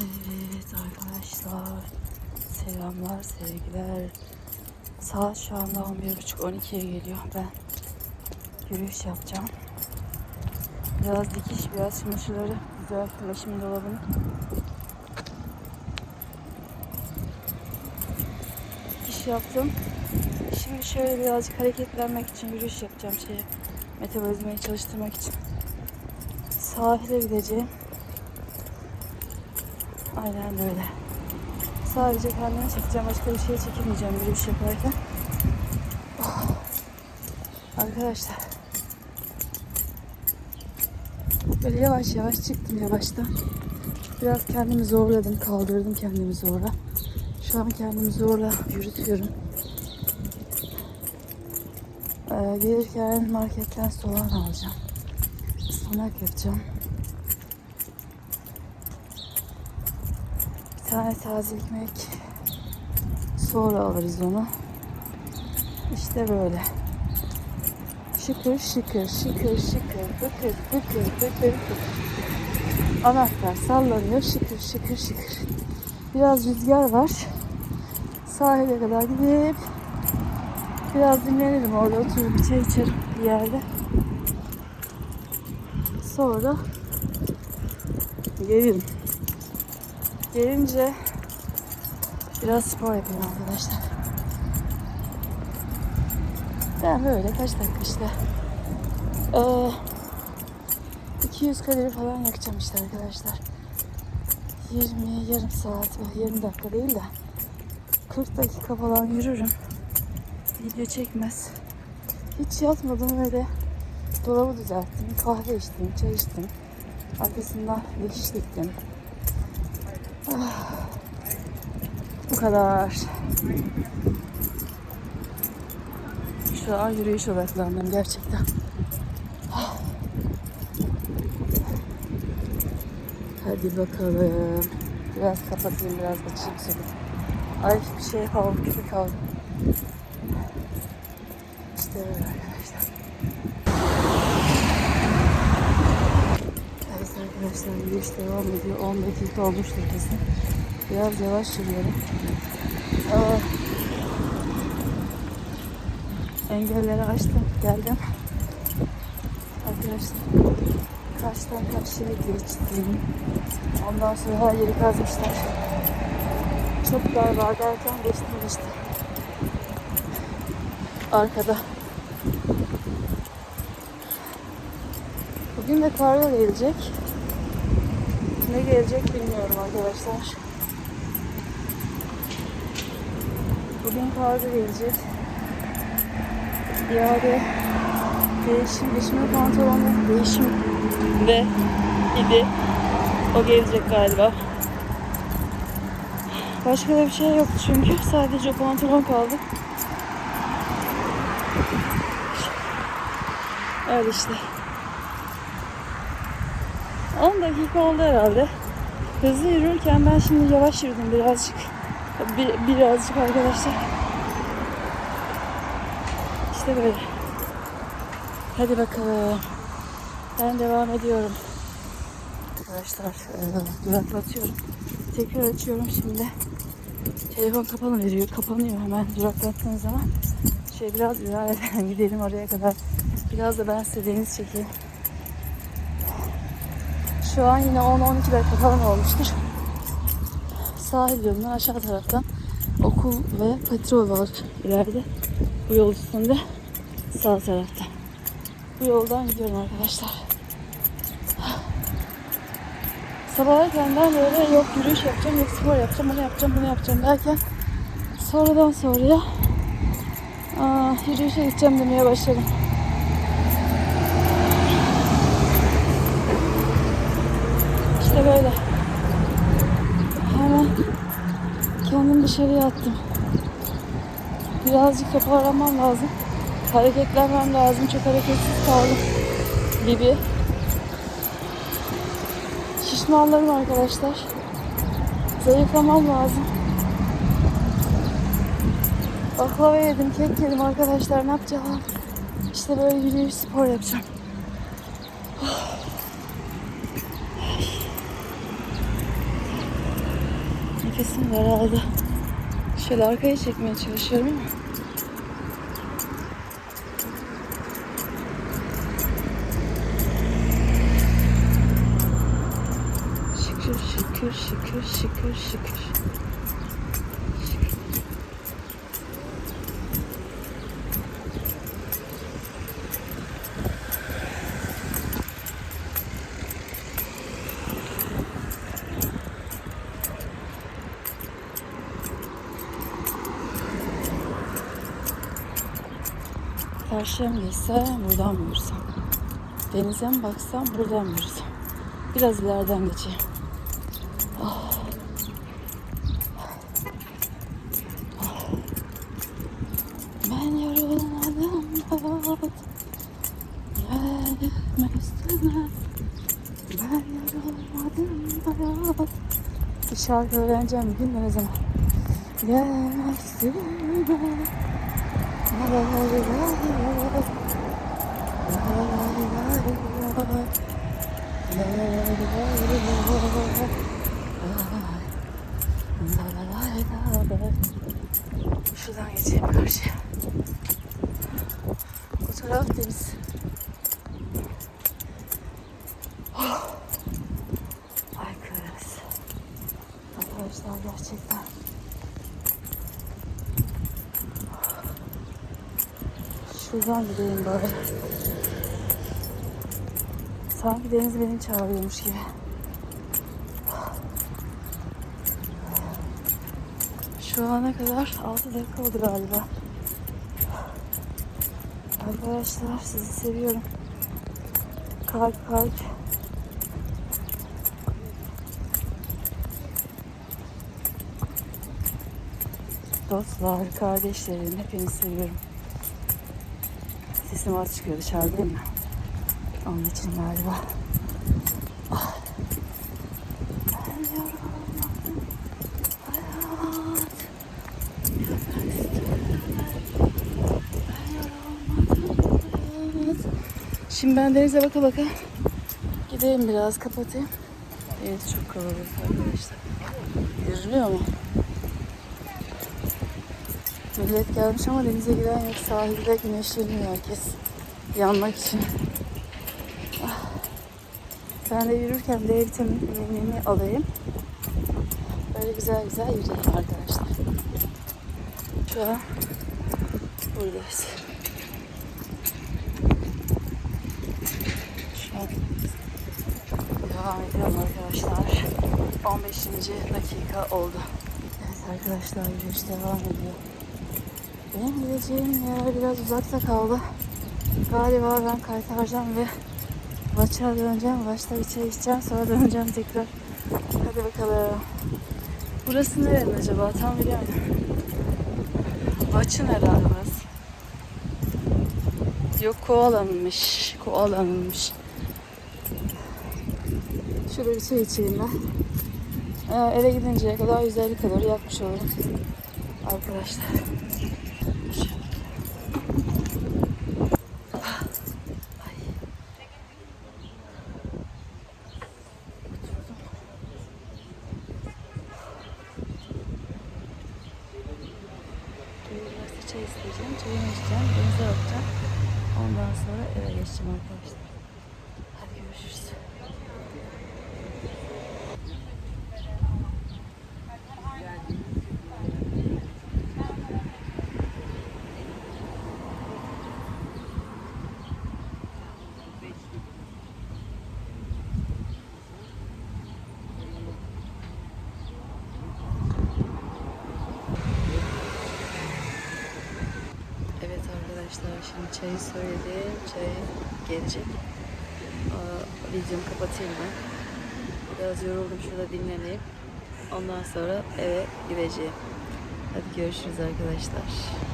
Evet arkadaşlar. Selamlar, sevgiler. Saat şu anda 11.30-12'ye geliyor. Ben yürüyüş yapacağım. Biraz dikiş, biraz çamaşırları düzelttim eşimin dolabını. Dikiş yaptım. Şimdi şöyle birazcık hareketlenmek için yürüyüş yapacağım şeye. Metabolizmayı çalıştırmak için. Sahile gideceğim. Aynen öyle. Sadece kendimi çekeceğim. Başka bir şey çekemeyeceğim yürüyüş yaparken. Oh. Arkadaşlar. Böyle yavaş yavaş çıktım yavaştan. Biraz kendimi zorladım. Kaldırdım kendimi zorla. Şu an kendimi zorla yürütüyorum. Ee, gelirken marketten soğan alacağım. Ispanak yapacağım. Bir tane taze ekmek. Sonra alırız onu. İşte böyle. Şıkır şıkır şıkır şıkır bıkır bıkır bıkır bıkır. Anahtar sallanıyor şıkır şıkır şıkır. Biraz rüzgar var. Sahile kadar gidip biraz dinlenirim orada oturup bir çay içerim bir yerde. Sonra gelirim. Gelince biraz spor yapayım arkadaşlar. Ben böyle kaç dakika işte. Ee, 200 kalori falan yakacağım işte arkadaşlar. 20 yarım saat, 20 dakika değil de 40 dakika falan yürürüm. Video çekmez. Hiç yatmadım öyle. Dolabı düzelttim, kahve içtim, çay içtim. Arkasından dikiş diktim. Bu kadar. Şu an yürüyüş odaklandım gerçekten. Ah. Hadi bakalım. Biraz kapatayım, biraz açayım seni. Ay bir şey kaldı, küpü kaldı. İşte böyle arkadaşlar. Evet arkadaşlar yürüyüş devam ediyor. 10 dakika olmuştur kesin. Biraz yavaş yürüyorum. Aa, engelleri açtım. Geldim. Arkadaşlar karşıdan karşıya geçtim. Ondan sonra her yeri kazmışlar. Çok dar var derken geçtim işte. Arkada. Bugün de karla gelecek. Ne gelecek bilmiyorum arkadaşlar. Bugün karlı gelecek. İade değişim, değişim pantolonlu değişim ve idi. O gelecek galiba. Başka da bir şey yoktu çünkü sadece o pantolon kaldı. Öyle işte. 10 dakika oldu herhalde. Hızlı yürürken ben şimdi yavaş yürüdüm birazcık. Bir, birazcık arkadaşlar. İşte böyle. Hadi bakalım. Ben devam ediyorum. Arkadaşlar e, duraklatıyorum. Tekrar açıyorum şimdi. Telefon kapalı veriyor. Kapanıyor hemen duraklattığın zaman. Şey biraz ileriden gidelim oraya kadar. Biraz da ben size deniz çekeyim. Şu an yine 10-12 dakika falan olmuştur. Sahil yolundan aşağı taraftan okul ve petrol var ileride. Bu yol üstünde sağ tarafta. Bu yoldan gidiyorum arkadaşlar. Sabah erkenden böyle yok yürüyüş yapacağım, yok spor yapacağım, bunu yapacağım, bunu yapacağım derken sonradan sonraya aa, yürüyüşe gideceğim demeye başladım. İşte böyle. Hemen kendim dışarıya attım. Birazcık toparlanmam lazım. Hareketlenmem lazım. Çok hareketsiz kaldım gibi. Şişmanlarım arkadaşlar. Zayıflamam lazım. Baklava yedim, kek yedim arkadaşlar. Ne yapacağım? İşte böyle yürüyüş spor yapacağım. Nefesim daraldı. Şöyle arkaya çekmeye çalışıyorum ama. Şükür şükür şükür şükür şükür. Karşıya mı geçsem, buradan mı yürüsem? Denize mi baksam, buradan mı yürüsem? Biraz ileriden geçeyim. Ah. Ah. Ben yorulmadım. Gelme üstüme. Ben yorulmadım hayat. Bir şarkı öğreneceğim gün ne zaman? Gelme üstüme. Şuradan geçeyim karşıya. Bu taraf deniz. Oh. Ay kız. Arkadaşlar gerçekten. Şuradan gideyim bari. Sanki deniz beni çağırıyormuş gibi. Şu ana kadar 6 dakika oldu galiba. Arkadaşlar sizi seviyorum. Kalp kalp. Dostlar, kardeşlerim hepinizi seviyorum. Sesim az çıkıyor dışarıdayım ya. Onun için galiba. Ah. Şimdi ben denize baka baka gideyim biraz kapatayım. Deniz çok kalabalık arkadaşlar. Yürülüyor mu? Millet gelmiş ama denize giren yok. Sahilde güneşleniyor herkes. Yanmak için. Ah. Ben de yürürken D vitaminini alayım. Böyle güzel güzel yürüyeyim arkadaşlar. Şu an buradayız. Şu an devam ediyorum arkadaşlar. 15. dakika oldu. Evet arkadaşlar yürüyüş devam ediyor. Benim gideceğim yer biraz uzakta kaldı. Galiba ben kaytaracağım ve Maça döneceğim. Başta bir çay içeceğim. Sonra döneceğim tekrar. Hadi bakalım. Burası nerenin acaba? Tam biliyorum. Maçın herhalde burası. Yok Koala'nınmış. Koala'nınmış. Şöyle bir çay içeyim ben. Ee, eve gidinceye kadar 150 kalori yakmış olurum. Arkadaşlar. Çay isteyeceğim. Çayımı içeceğim. Denize bakacağım. Ondan sonra eve geçeceğim arkadaşlar. Hadi görüşürüz. Evet arkadaşlar şimdi çayı söyledim. Çay gelecek. Aa, videomu kapatayım ben. Biraz yoruldum şurada dinleneyim. Ondan sonra eve gideceğim. Hadi görüşürüz arkadaşlar.